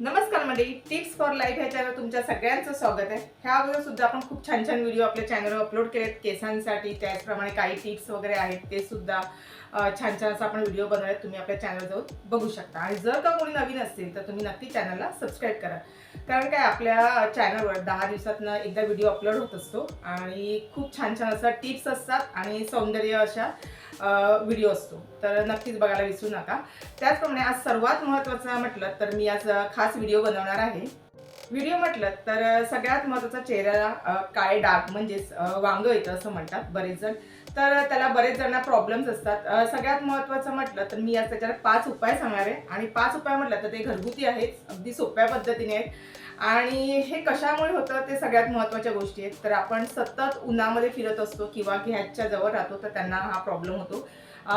नमस्कार मंडळी tips for life ह्या चॅनल तुमच्या सगळ्यांचं स्वागत आहे. ह्या अगोदर सुद्धा आपण खूप छान छान व्हिडिओ आपल्या चॅनलवर अपलोड केलेत. केसांसाठी त्याचप्रमाणे काही टिप्स वगैरे आहेत ते सुद्धा. छान छान असा आपण व्हिडिओ बनवले तुम्ही आपल्या चॅनल जाऊन बघू शकता. आणि जर का कोणी नवीन असतील तर तुम्ही नक्की चॅनलला सबस्क्राईब करा. कारण काय आपल्या चॅनलवर दहा दिवसातनं एकदा व्हिडिओ अपलोड होत असतो आणि खूप छान छान असा टिप्स असतात आणि सौंदर्य अशा व्हिडिओ असतो. तर नक्कीच बघायला विसरू नका. त्याचप्रमाणे आज सर्वात महत्त्वाचं म्हटलं तर मी आज खास व्हिडिओ बनवणार आहे. व्हिडिओ म्हटलं तर सगळ्यात महत्त्वाचा चेहऱ्याला काळे डाग म्हणजेच वांग येतं असं म्हणतात. बरेच जण तर त्याला बरेच जणांना प्रॉब्लेम्स असतात. सगळ्यात महत्त्वाचं म्हटलं तर मी आज त्याच्यात पाच उपाय सांगणार आहे. आणि पाच उपाय म्हटलं तर ते घरगुती आहेत. अगदी सोप्या पद्धतीने आहेत. आणि हे कशामुळे होतं ते सगळ्यात महत्त्वाच्या गोष्टी आहेत. तर आपण सतत उन्हामध्ये फिरत असतो किंवा गॅसच्या जवळ राहतो तर त्यांना हा प्रॉब्लेम होतो.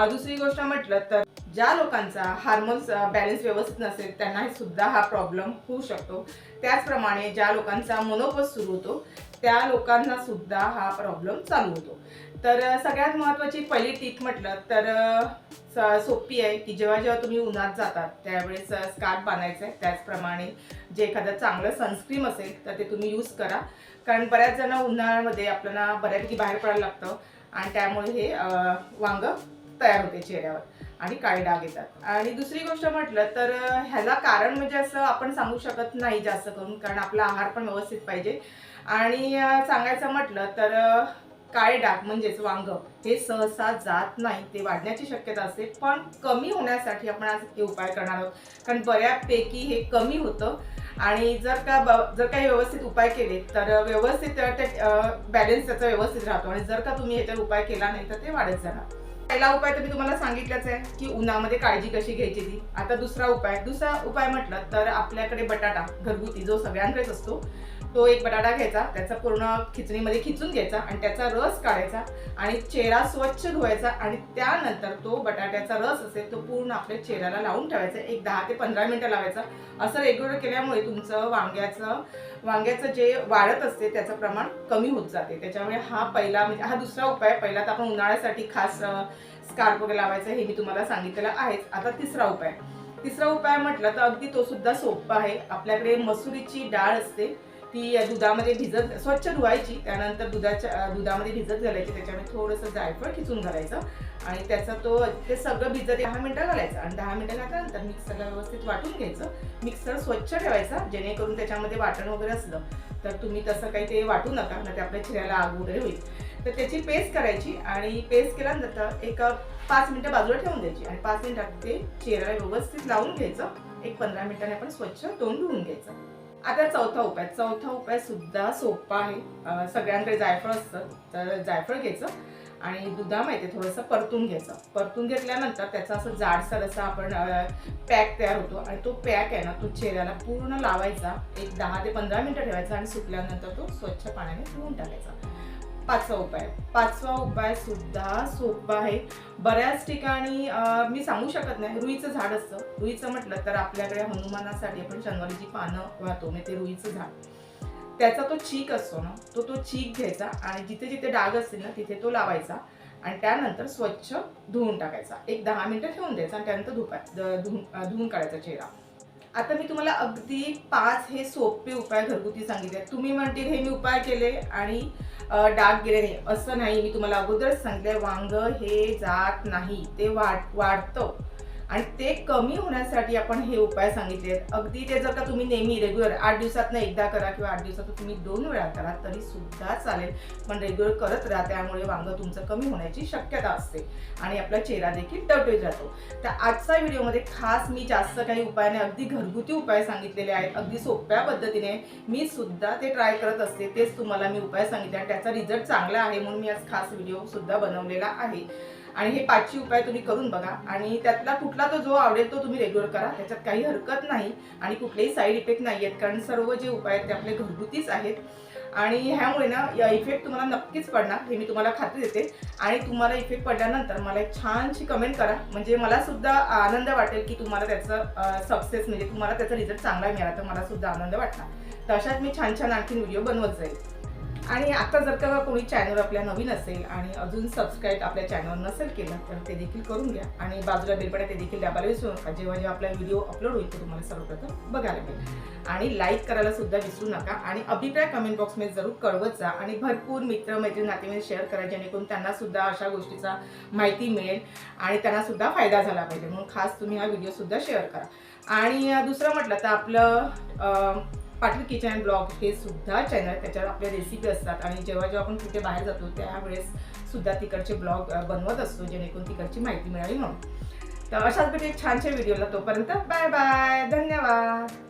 दुसरी गोष्ट म्हटलं तर ज्या लोकांचा हार्मोन्स बॅलन्स व्यवस्थित नसेल त्यांना सुद्धा हा प्रॉब्लेम होऊ शकतो. त्याचप्रमाणे ज्या लोकांचा मनोपस सुरू होतो त्या लोकांना सुद्धा हा प्रॉब्लेम चालू होतो. तर सगळ्यात महत्त्वाची पहिली टीप म्हटलं तर सोपी आहे की जेव्हा जेव्हा तुम्ही उन्हात जातात त्यावेळेस स्कार्फ बांधायचं. आहे त्याचप्रमाणे जे एखादं चांगलं सनस्क्रीम असेल तर ते तुम्ही यूज करा. कारण बऱ्याच जण उन्हाळ्यामध्ये आपल्याला बऱ्यापैकी बाहेर पडायला लागतं आणि त्यामुळे हे वांग तयार होते चेहऱ्यावर आणि काळे डाग येतात. आणि दुसरी गोष्ट म्हटलं तर ह्याला कारण म्हणजे असं आपण सांगू शकत नाही जास्त करून कारण आपला आहार पण व्यवस्थित पाहिजे. आणि सांगायचं म्हटलं तर काळे डाग म्हणजेच वांग हे सहसा जात नाही ते वाढण्याची शक्यता असते. पण कमी होण्यासाठी आपण आज हे उपाय करणार आहोत. कारण बऱ्यापैकी हे कमी होतं. आणि जर का ब- जर काही व्यवस्थित उपाय केले तर व्यवस्थित ते बॅलन्स त्याचा व्यवस्थित राहतो. आणि जर का तुम्ही ह्याच्यावर उपाय केला नाही तर ते वाढत जाणार. पहिला उपाय तर मी तुम्हाला सांगितलाच आहे की उन्हामध्ये काळजी कशी घ्यायची ती. आता दुसरा उपाय दुसरा उपाय म्हटलं तर आपल्याकडे बटाटा घरगुती जो सगळ्यांकडेच असतो तो एक बटाटा घ्यायचा त्याचा पूर्ण खिचणीमध्ये खिचून घ्यायचा आणि त्याचा रस काढायचा आणि चेहरा स्वच्छ धुवायचा आणि त्यानंतर तो बटाट्याचा रस असेल तो पूर्ण आपल्या चेहऱ्याला लावून ठेवायचा. एक दहा ते पंधरा मिनटं लावायचा. असं रेग्युलर केल्यामुळे तुमचं वांग्याचं वांग्याचं जे वाढत असते त्याचं प्रमाण कमी होत जाते. त्याच्यामुळे हा पहिला म्हणजे हा दुसरा उपाय पहिला तर आपण उन्हाळ्यासाठी खास स्कार्फ वगैरे लावायचं हे मी तुम्हाला सांगितलेलं आहेच. आता तिसरा उपाय. तिसरा उपाय म्हटलं तर अगदी तो सुद्धा सोपा आहे. आपल्याकडे मसुरीची डाळ असते. ती दुधामध्ये भिजत स्वच्छ धुवायची. त्यानंतर दुधाच्या दुधामध्ये भिजत घालायची. त्याच्यामध्ये थोडंसं जायफळ खिचून घालायचं. आणि त्याचा तो ते सगळं भिजत दहा मिनटं घालायचं. आणि दहा मिनटं घातल्यानंतर मिक्सरला व्यवस्थित वाटून घ्यायचं. मिक्सर स्वच्छ ठेवायचा जेणेकरून त्याच्यामध्ये वाटण वगैरे असलं. तर तुम्ही तसं काही ते वाटू नका ना ते आपल्या चेहऱ्याला आग वगैरे होईल. तर त्याची पेस्ट करायची. आणि पेस्ट केल्यानंतर एक पाच मिनटं बाजूला ठेवून द्यायची. आणि पाच मिनटात ते चेहऱ्याला व्यवस्थित लावून घ्यायचं. एक पंधरा मिनिटांनी आपण स्वच्छ तोंड धुवून घ्यायचं. आता चौथा उपाय. चौथा उपाय सुद्धा सोपा आहे. सगळ्यांकडे जायफळ असतं तर जायफळ घ्यायचं आणि दुधामध्ये थोडंसं परतून घ्यायचं. परतून घेतल्यानंतर त्याचा असं जाडसर असा आपण पॅक तयार होतो आणि तो पॅक आहे ना तो चेहऱ्याला पूर्ण लावायचा. एक दहा ते पंधरा मिनटं ठेवायचा आणि सुकल्यानंतर तो स्वच्छ पाण्याने धुवून टाकायचा. पाचवा उपाय. पाचवा उपाय सुद्धा सोपा आहे. बऱ्याच ठिकाणी मी सांगू शकत नाही. रुईचं झाड असतं. रुईचं म्हटलं तर आपल्याकडे हनुमानासाठी आपण शनवारीची पानं वाहतो. म्हणजे ते रुईचं झाड. त्याचा तो चीक असतो ना तो तो चीक घ्यायचा आणि जिथे जिथे डाग असतील ना तिथे तो लावायचा आणि त्यानंतर स्वच्छ धुवून टाकायचा. एक दहा मिनिटं ठेवून द्यायचा आणि त्यानंतर धुपाय धुवून धुवून काढायचा चेहरा. आता मी तुम्हाला अगदी पाच हे सोपे उपाय घरगुती सांगितले तुम्ही म्हणतील हे मी उपाय केले आणि डाग गेले नाही. असं नाही मी तुम्हाला अगोदरच सांगितलंय वांग हे जात नाही ते वाढ वाढतं. आणि ते कमी होण्यासाठी आपण हे उपाय सांगितले आहेत. अगदी ते जर का तुम्ही नेहमी रेग्युलर आठ दिवसातनं एकदा करा किंवा आठ दिवसात तुम्ही दोन वेळा करा तरी सुद्धा चालेल. पण रेग्युलर करत राहा त्यामुळे वांगं तुमचं कमी होण्याची शक्यता असते. आणि आपला चेहरा देखील टवटवीत राहतो तर आजच्या व्हिडिओमध्ये खास मी जास्त काही उपाय नाही अगदी घरगुती उपाय सांगितलेले आहेत. अगदी सोप्या पद्धतीने मी सुद्धा ते ट्राय करत असते. तेच तुम्हाला मी उपाय सांगितले आणि त्याचा रिझल्ट चांगला आहे म्हणून मी आज खास व्हिडिओ सुद्धा बनवलेला आहे. आणि हे पाचशे उपाय तुम्ही करून बघा. आणि त्यातला कुठला तो जो आवडेल तो तुम्ही रेग्युलर करा. त्याच्यात काही हरकत नाही आणि कुठलेही साईड इफेक्ट नाही आहेत. कारण सर्व जे उपाय आहेत ते आपले घरगुतीच आहेत. आणि ह्यामुळे ना या इफेक्ट तुम्हाला नक्कीच पडणार. हे मी तुम्हाला खात्री देते. आणि तुम्हाला इफेक्ट पडल्यानंतर मला एक छानशी कमेंट करा. म्हणजे मला सुद्धा आनंद वाटेल की तुम्हाला त्याचं सक्सेस म्हणजे तुम्हाला त्याचा रिझल्ट चांगला मिळाला तर मला सुद्धा आनंद वाटणार. तर अशाच मी छान छान आणखीन व्हिडिओ बनवत जाईल. आणि आता जर का कोणी चॅनल आपल्या नवीन असेल आणि अजून सबस्क्राईब आपल्या चॅनल नसेल केलं तर ते देखील करून घ्या. आणि बाजूला बेलपणे ते देखील दाबायला विसरू नका. जेव्हा जेव्हा आपला व्हिडिओ अपलोड होईल तुम्हाला सर्वप्रथम बघायला मिळेल. आणि लाईक करायला सुद्धा विसरू नका. आणि अभिप्राय कमेंट बॉक्समध्ये जरूर कळवत जा आणि भरपूर मित्र मैत्रीण नातेवाईक शेअर करा जेणेकरून त्यांना सुद्धा अशा गोष्टीचा माहिती मिळेल आणि त्यांना सुद्धा फायदा झाला पाहिजे. म्हणून खास तुम्ही हा व्हिडिओसुद्धा शेअर करा. आणि दुसरं म्हटलं तर आपलं पाटील किचन अँड ब्लॉग हे सुद्धा चॅनल त्याच्यावर आपल्या रेसिपी असतात. आणि जेव्हा जेव्हा आपण कुठे बाहेर जातो त्यावेळेस सुद्धा तिकडचे ब्लॉग बनवत असतो जेणेकरून तिकडची माहिती मिळावी म्हणून. तर अशाच प्रकारे एक छानशा व्हिडिओला तोपर्यंत बाय बाय धन्यवाद.